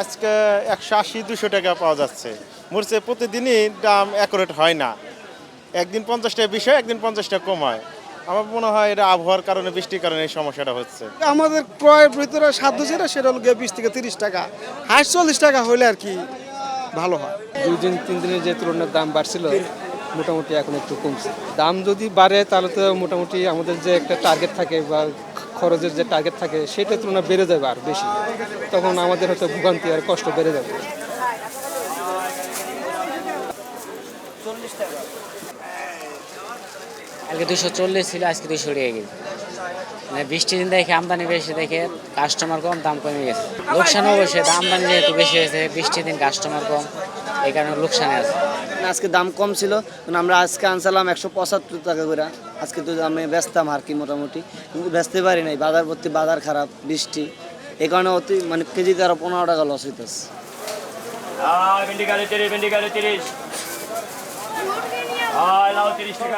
আজকে একশো আশি দুশো টাকা পাওয়া যাচ্ছে। মরিচে প্রতিদিনই দাম অ্যাকুরেট হয় না। একদিন পঞ্চাশ টাকা বেশি হয় একদিন পঞ্চাশ টাকা কম হয়। আমার মনে হয় এটা আবহাওয়ার কারণে বৃষ্টির কারণে এই সমস্যাটা হচ্ছে। আমাদের ক্রয়ের ভিতরে সাধ্য যেটা সেটা হলো গিয়ে বিশ থেকে তিরিশ টাকা। হাইট চল্লিশ টাকা হলে আর কি ভালো হয়। দুই দিন তিন দিনের যে তুলনার দাম বাড়ছিল মোটামুটি এখন একটু কমছে। দাম যদি বাড়ে, তাহলে তো মোটামুটি আমাদের যে একটা টার্গেট থাকে বা খরচের যে টার্গেট থাকে সেটার তুলনা বেড়ে যাবে আর বেশি। তখন আমাদের হয়তো ভোগান্তি আর কষ্ট বেড়ে যাবে। কালকে দুশো চল্লিশ ছিল, আজকে দুশো টাকা গেছে মানে বৃষ্টির দিন দেখে আমদানি বেশি দেখে কাস্টমার কম, দাম কমে গেছে। লোকসান অবশ্যই আমদানি যেহেতু বেশি হয়েছে, বৃষ্টির দিন কাস্টমার কম। এই কারণে লোকসানে আছে। আজকে দাম কম ছিল আমরা আজকে আনছিলাম একশো পঁচাত্তর টাকা করে। আজকে তো আমি ব্যস্তাম আর কি মোটামুটি। কিন্তু বেচতে পারি নাই বাজার প্রতি বাজার খারাপ বৃষ্টি। এই কারণে অতি মানে কেজিতে আরও পনেরো টাকা লস হইতেছে। ভেন্ডি গাড়ি তিরিশ ভেন্ডি গাড়ি তিরিশ। লাউ তিরিশ টাকা